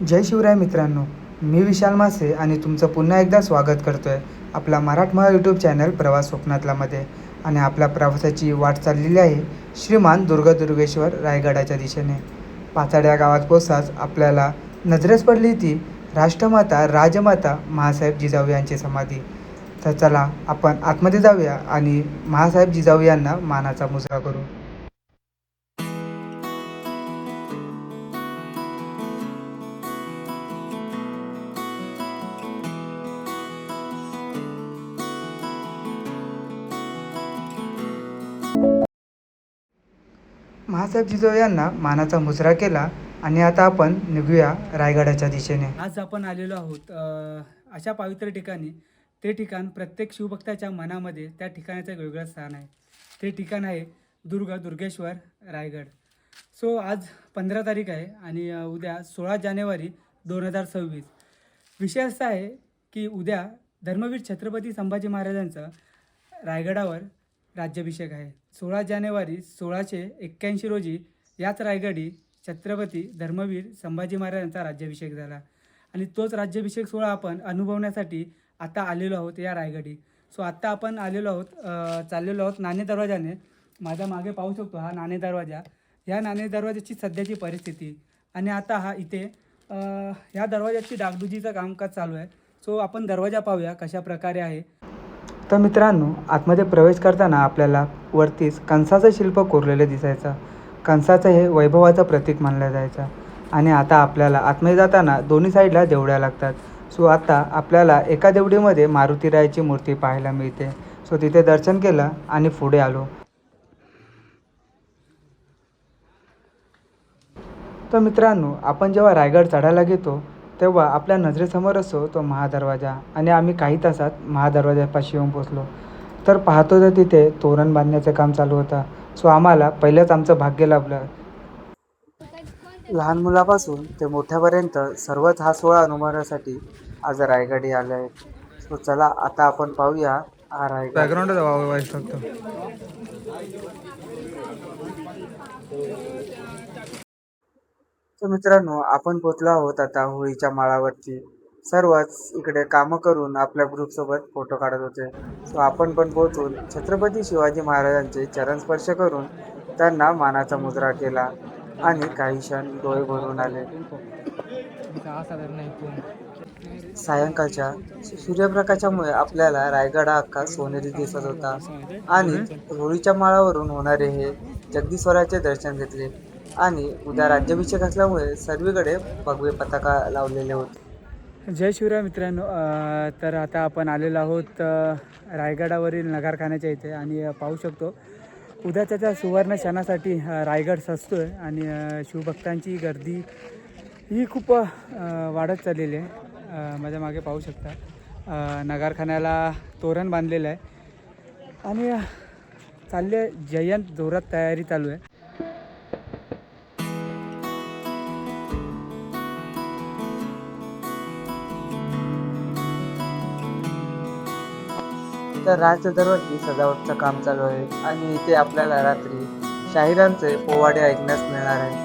जय शिवराय मित्रांनो मी विशाल मासे आणि तुमचं पुन्हा एकदा स्वागत करतो आहे आपला मराठमोळा यूट्यूब चॅनल प्रवास स्वप्नातलामध्ये आणि आपल्या प्रवासाची वाट चाललेली आहे श्रीमान दुर्गदुर्गेश्वर रायगडाच्या दिशेने. पाचाड या गावात पोचताच आपल्याला नजरेस पडली ती राष्ट्रमाता राजमाता महासाहेब जिजाऊ यांची समाधी. तर चला आपण आतमध्ये जाऊया आणि महासाहेब जिजाऊ यांना मानाचा मुजरा करू. महासाहेब जिजाऊ यांना मानाचा मुजरा केला आणि आता आपण निघूया रायगडाच्या दिशेने. आज आपण आलेलो आहोत अशा पवित्र ठिकाणी. ते ठिकाण प्रत्येक शिवभक्ताच्या मनामध्ये त्या ठिकाणाचं एक वेगळं स्थान आहे. ते ठिकाण आहे दुर्गा दुर्गेश्वर रायगड. सो आज पंधरा तारीख आहे आणि उद्या सोळा जानेवारी दोन हजार सव्वीस. विषय असा आहे की उद्या धर्मवीर छत्रपती संभाजी महाराजांचं रायगडावर राज्याभिषेक आहे. सोळा जानेवारी सोळाशे एक्क्याऐंशी रोजी याच रायगडी छत्रपती धर्मवीर संभाजी महाराजांचा राज्याभिषेक झाला. आणि तोच राज्याभिषेक सोहळा आपण अनुभवण्यासाठी आता आलेलो आहोत या रायगडी. सो आत्ता आपण आलेलो आहोत चाललेलो आहोत नाणे दरवाजाने. माझ्या मागे पाहू शकतो हा नाणे दरवाजा. या नाणे दरवाजाची सध्याची परिस्थिती. आणि आता हा इथे ह्या दरवाजाची डागडुजीचं कामकाज चालू आहे. सो आपण दरवाजा पाहूया कशा प्रकारे आहे. तर मित्रांनो आतमध्ये प्रवेश करताना आपल्याला वरतीच कंसाचं शिल्प कोरलेलं दिसायचं. कंसाचं हे वैभवाचं प्रतीक मानलं जायचं. आणि आता आपल्याला आतमध्ये जाताना दोन्ही साईडला देवड्या लागतात. सो आता आपल्याला एका देवडीमध्ये मारुतीरायाची मूर्ती पाहायला मिळते. सो तिथे दर्शन केलं आणि पुढे आलो. तर मित्रांनो आपण जेव्हा रायगड चढायला घेतो तेव्हा आपल्या नजरेसमोर असतो तो महादरवाजा आणि आम्ही काही तासात महादरवाजापाशी येऊन पोचलो तर पाहतो तर तिथे तोरण बांधण्याचं काम चालू होतं. सो आम्हाला पहिलंच आमचं भाग्य लाभलं. लहान मुलापासून ते मोठ्यापर्यंत सर्वच हा सोहळा अनुभवण्यासाठी आज रायगडी आले आहेत सो चला आता आपण पाहूया हा रायगड. बॅकग्राऊंड फक्त तर मित्रांनो आपण पोचलो आहोत आता होळीच्या माळावरती. सर्वच इकडे कामं करून आपल्या ग्रुपसोबत फोटो काढत होते. सो आपण पण पोचून छत्रपती शिवाजी महाराजांचे चरण स्पर्श करून त्यांना मानाचा मुजरा केला आणि काही क्षण डोळे भरून आले. सायंकाळच्या सूर्यप्रकाशामुळे आपल्याला रायगड अख्खा सोनेरी दिसत होता. आणि होळीच्या माळावरून होणारे हे जगदीश्वराचे दर्शन घेतले. आणि उद्या राज्याभिषेक असल्यामुळे सर्वीकडे भगवे पताका लावलेले होते. जय शिवराय मित्रांनो तर आता आपण आलेलो आहोत रायगडावरील नगारखान्याच्या इथे आणि पाहू शकतो उद्याच्या त्या सुवर्ण क्षणासाठी रायगड सजतो आहे आणि शिवभक्तांची गर्दी ही खूप वाढत चाललेली आहे. माझ्या मागे पाहू शकता नगारखान्याला तोरण बांधलेलं आहे आणि चालले जयंत जोरात तयारी चालू आहे. तर राजदरबारची सजावटचं काम चालू आहे आणि इथे आपल्याला रात्री शाहिरांचे पोवाडे ऐकण्यास मिळणार आहे.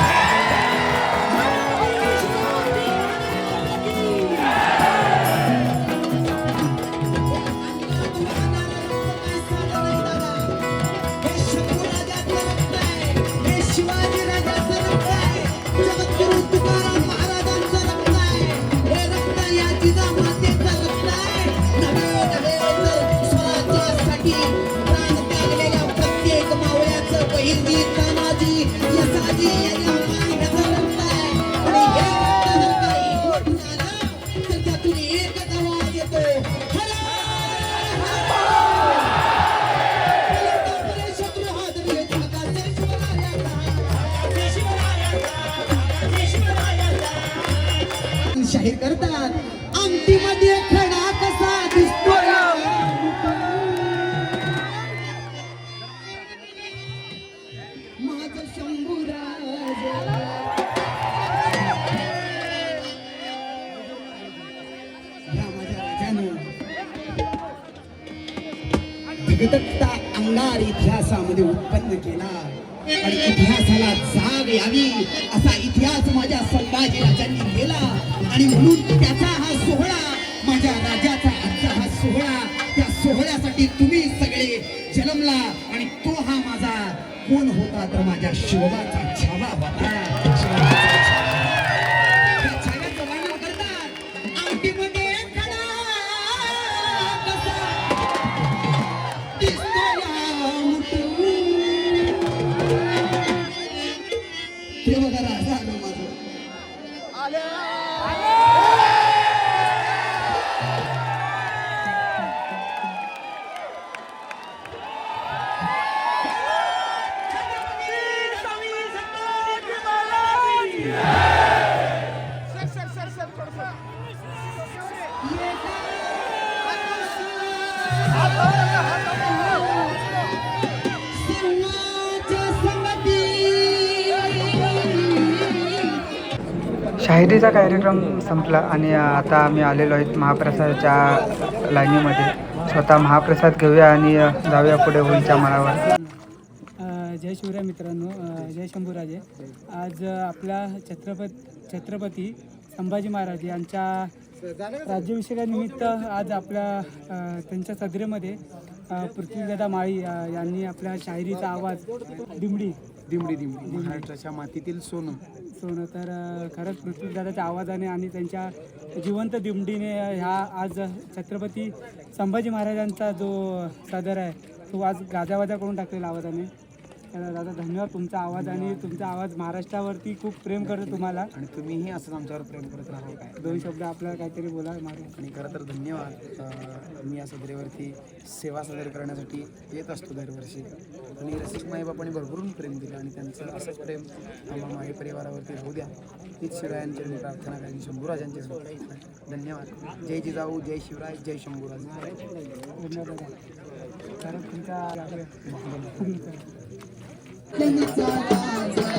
करणार करतात अंगठीमध्ये खडा कसा दिसतो माझं शंभूराज अंगार इतिहासामध्ये उत्पन्न केला. आणि इतिहासाला जाग यावी असा इतिहास माझ्या संभाजी राजांनी केला आणि म्हणून त्याचा हा सोहळा माझ्या राजाचा आजचा हा सोहळा त्या सोहळ्यासाठी तुम्ही सगळे जन्मला आणि तो हा माझा कोण होता तर माझ्या शिवबाचा छावा होता? शाहिरीचा कार्यक्रम संपला आणि आता आम्ही आलेलो आहेत महाप्रसादाच्या लाईनीमध्ये. स्वतः महाप्रसाद घेऊया आणि जाऊया पुढे होईलच्या मनावर जय शिवराय मित्रांनो. जय शंभूराजे. आज आपला छत्रपत छत्रपती संभाजी महाराज यांच्या राज्याभिषेकानिमित्त आज आपल्या त्यांच्या सदरेमध्ये पृथ्वीदादा माळी यांनी आपल्या शायरीचा आवाज दिमडी दिमडी दिमडी. महाराष्ट्राच्या मातीतील सोनं. सोनं तर खरंच खरंच पृथ्वीदादाच्या आवाजाने आणि त्यांच्या जिवंत दिमडीने ह्या आज छत्रपती संभाजी महाराजांचा जो सदर आहे तो आज गाजावाजा करून टाकलेला आवाजाने. तर दादा धन्यवाद तुमचा आवाज आणि तुमचा आवाज महाराष्ट्रावरती खूप प्रेम करतो तुम्हाला. आणि तुम्हीही असं आमच्यावर प्रेम करत राहा काय? दोन शब्द आपल्याला काहीतरी बोला आणि खरं तर धन्यवाद. मी या सदरेवरती सेवा सादर करण्यासाठी येत असतो दरवर्षी. आणि रसिक माईबापांनी भरभरून प्रेम दिलं आणि त्यांचं असंच प्रेम आम्हा माई परिवारावरती राहू द्या. हीच शिवरायांची मी प्रार्थना करेन शंभूराजांची. धन्यवाद. जय जिजाऊ जय शिवराय जय शंभूराज. धन्यवाद खरंच तुमचा कशी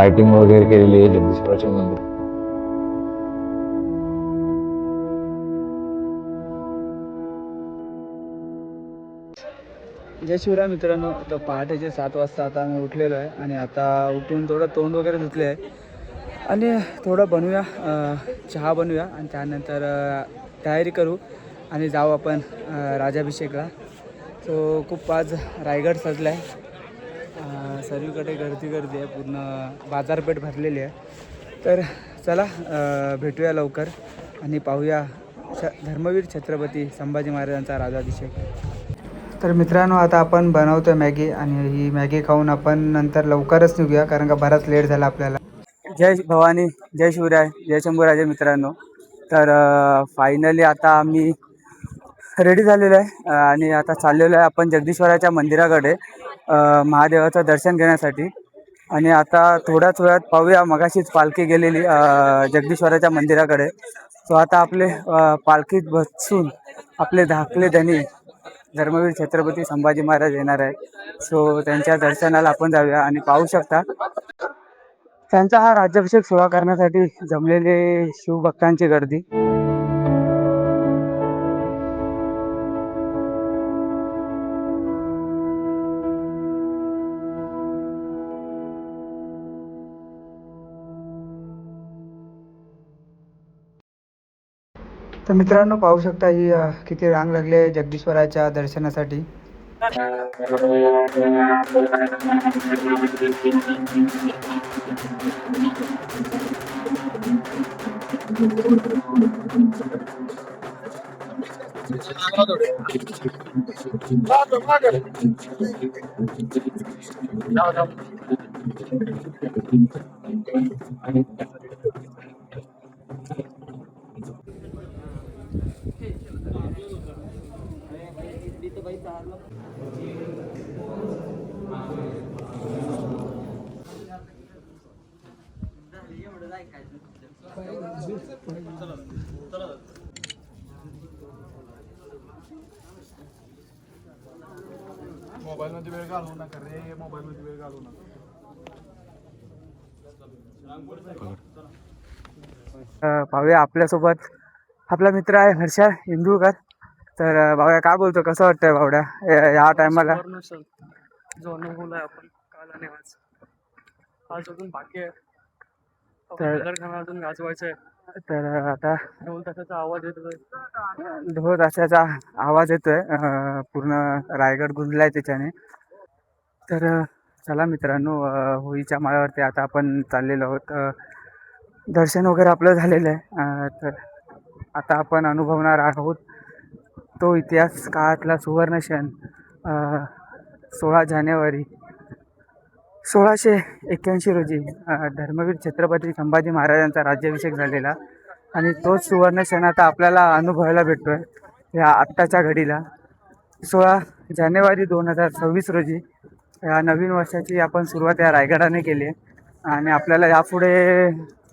लाइटिंग वगैरे केलेली आहे जगदीश्वराचे मंदिर. जय शिवराय मित्रांनो तर पहाटेचे सात वाजता आता आम्ही उठलेलो आहे आणि आता उठून थोडं तोंड वगैरे धुतले आहे. आणि थोडं बनवूया चहा बनवूया आणि त्यानंतर तयारी करू आणि जाऊ आपण राजाभिषेकला. सो खूप आज रायगड सजला आहे सर्वीकडे गर्दी गर्दी आहे पूर्ण बाजारपेठ भरलेली आहे. तर चला भेटूया लवकर आणि पाहूया श धर्मवीर छत्रपती संभाजी महाराजांचा राजाभिषेक. तर मित्रांनो आता आपण बनवतोय मॅगी आणि ही मॅगी खाऊन आपण नंतर लवकरच निघूया कारण का बराच लेट झाला आपल्याला. जय भवानी जय शिवराय जय शंभूराजे मित्रांनो. तर फायनली आता आम्ही रेडी झालेलो आहे आणि आता चाललेलो आहे आपण जगदीश्वराच्या मंदिराकडे. महादेवाचं दर्शन घेण्यासाठी. आणि आता थोड्याच वेळात पाहूया मगाशीच पालखी गेलेली जगदीश्वराच्या मंदिराकडे. सो आता आपले पालखीत बसून आपले धाकले धनी धर्मवीर छत्रपती संभाजी महाराज येणार आहे सो त्यांच्या दर्शनाला आपण जाऊया आणि पाहू शकता. त्यांचा हा राज्याभिषेक सोहळा करण्यासाठी जमलेले शिवभक्तांची गर्दी. तर मित्रांनो पाहू शकता ही किती रांग लागली आहे जगदीश्वराच्या दर्शनासाठी. मोबाईलमध्ये वेळ घालवू नका रे मोबाईलमध्ये वेळ घालवू नका. अ, भाऊया आपल्यासोबत आपला मित्र आहे हर्षा इंदुकर तर अ, भाऊया काय बोलतो? कसं वाटतंय भावड्या या- टायमाला? आपण काल आणि आज आज अजून बाकी आहे. तर- पदार्थांना अजून गाजवायचं आहे तर आता ढोल ताशाचा आवाज येतोय. ढोल ताशाचा आवाज येतोय. पूर्ण रायगड गुंजलाय त्याच्याने. तर चला मित्रांनो होळीच्या माळावरती आता आपण चाललेलो आहोत. दर्शन वगैरे आपलं झालेलं आहे. तर आता आपण अनुभवणार आहोत तो इतिहास काळातला सुवर्ण क्षण सोळा जानेवारी. सोळाशे एक्क्याऐंशी रोजी धर्मवीर छत्रपती संभाजी महाराजांचा राज्याभिषेक झालेला आणि तोच सुवर्ण क्षण आता आपल्याला अनुभवायला भेटतो आहे या आत्ताच्या घडीला. सोळा जानेवारी दोन हजार सव्वीस रोजी या नवीन वर्षाची आपण सुरुवात या रायगडाने केली आहे आणि आपल्याला यापुढे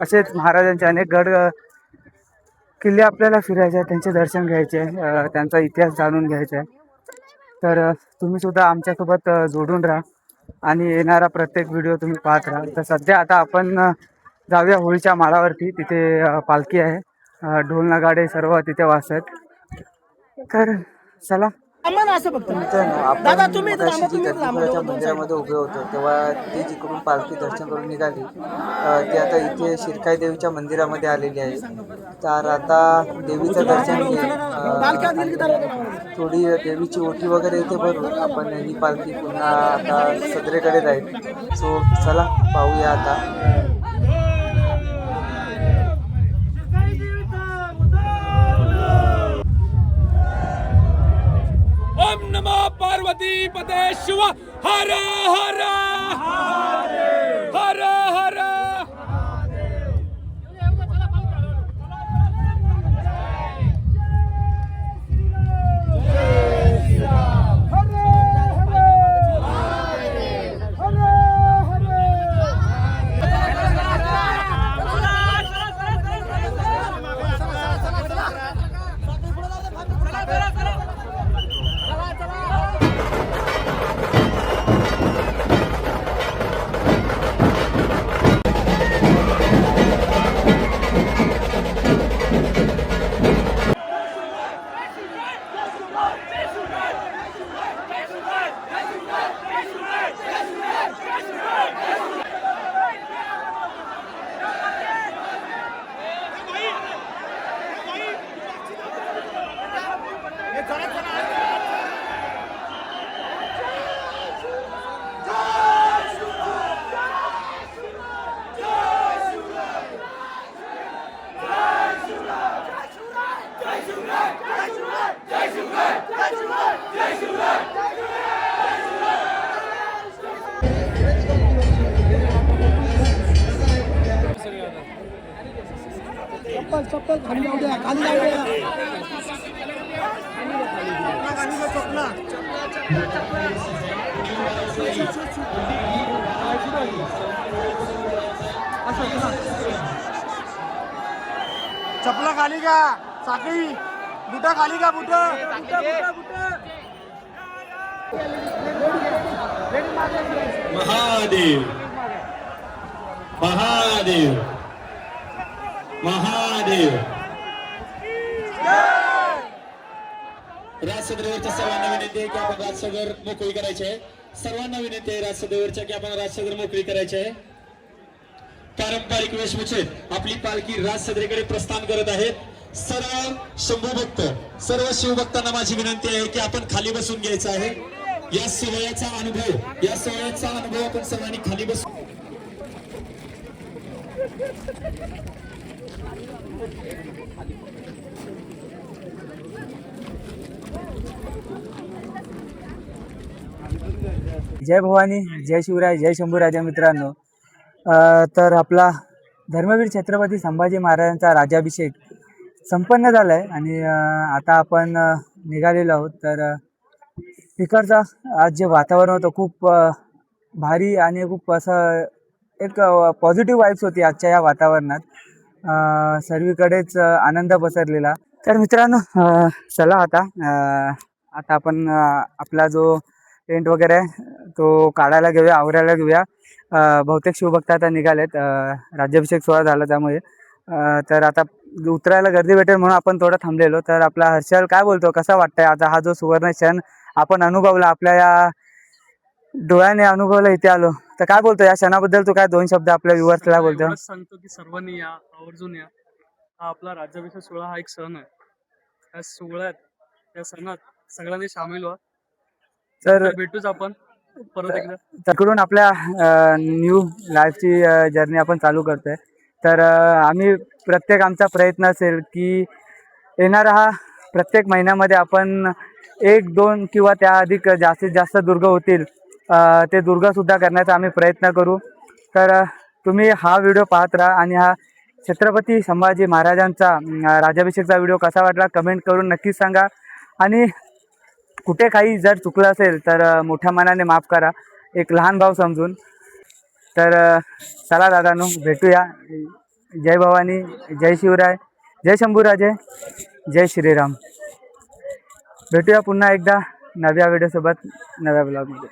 असेच महाराजांचे अनेक गड किल्ले आपल्याला फिरायचे आहे त्यांचे दर्शन घ्यायचे आहे त्यांचा इतिहास जाणून घ्यायचा आहे. तर तुम्हीसुद्धा तुम्ही सुद्धा आमच्यासोबत जोडून राहा. आणि येणारा प्रत्येक व्हिडिओ तुम्ही पाहत राहा. तर सध्या आता आपण जाऊया होळीच्या माळावरती. तिथे पालखी आहे. ढोल नगाडे सर्व तिथे वाचत तर चला. मित्रांनो आपण मगाशी जी गणपतीपुराच्या मंदिरामध्ये उभे होतो तेव्हा ती जिकडून पालखी दर्शन करून निघाली अ, ती आता इथे शिरकाई देवीच्या मंदिरामध्ये आलेली आहे. तर आता देवीचं दर्शन घेऊन अ, थोडी देवीची ओटी वगैरे इथे भरून आपण ही पालखी पुन्हा आता सदरेकडे जाईल. सो चला पाहूया आता. पार्वती शिव हर हर हर! चपला खाली का साखळी बुटा खाली का बुट महादेव महादेव महादेव राजसदरेवरच्या सर्वांना विनंती आहे की आपण राजसगर मोकळी करायची. आहे सर्वांना विनंती आहे राजसदरेवरच्या की आपण राजसदर मोकळी करायची. आहे पारंपरिक वेशभूषेत आपली पालखी राजसदरेकडे प्रस्थान करत आहेत. सर्व शंभू भक्त सर्व शिवभक्तांना माझी विनंती आहे की आपण खाली बसून घ्यायचं आहे. या सोहळ्याचा अनुभव या सोहळ्याचा अनुभव आपण सर्वांनी खाली बसून जय भवानी जय शिवराय जय शंभूराजा मित्रांनो. तर आपला धर्मवीर छत्रपती संभाजी महाराजांचा राज्याभिषेक संपन्न झाला आहे आणि आता आपण निघालेलो आहोत. तर इकडचा तिकडचा आज जे वातावरण होतं खूप भारी आणि खूप असं एक पॉझिटिव्ह वाईब्स होती आजच्या या वातावरणात. सर्वीकडेच आनंद पसरलेला. तर मित्रांनो चला आता आता आपण आपला जो टेंट वगैरे तो काढायला घेऊया आवरायला घेऊया. बहुतेक शिवभक्त आता निघालेत. राज्याभिषेक सोहळा झाला त्यामुळे. तर आता उतरायला गर्दी भेटेल म्हणून आपण थोडं थांबलेलो. तर आपला हर्षल काय बोलतो? कसा वाटतंय आता हा जो सुवर्ण क्षण आपण अनुभवला आपल्या या डोळ्याने अनुभवला इथे आलो. तर काय बोलतो? या क्षणाबद्दल तू काय दोन शब्द आपल्या व्ह्युअर्सला बोलतो? सांगतो की सर्वांनी या आवर्जून या. हा आपला राज्याभिषेक सोहळा हा एक सण आहे. त्या सोहळ्यात त्या सणात सगळ्यांनी सामील व्हा. तर भेटूच आपण परत एकदा. तिकडून आपल्या न्यू लाईफची जर्नी आपण चालू करतोय. तर आम्ही प्रत्येक आमचा प्रयत्न असेल की येणारा हा प्रत्येक महिन्यामध्ये आपण एक दोन किंवा त्या अधिक जास्तीत जास्त दुर्ग होतील ते दुर्गसुद्धा करण्याचा आम्ही प्रयत्न करू. तर तुम्ही हा व्हिडिओ पाहत राहा आणि हा छत्रपती संभाजी महाराजांचा अ, राज्याभिषेकचा व्हिडिओ कसा वाटला कमेंट करून नक्कीच सांगा. आणि कुठे काही जर चुकलं असेल तर मोठ्या मनाने माफ करा. एक लहान भाव समजून. तर चला दादानो भेटूया. जय भवानी जय शिवराय जय शंभूराजे जय श्रीराम. भेटूया पुन्हा एकदा नव्या व्हिडिओसोबत नव्या ब्लॉगमध्ये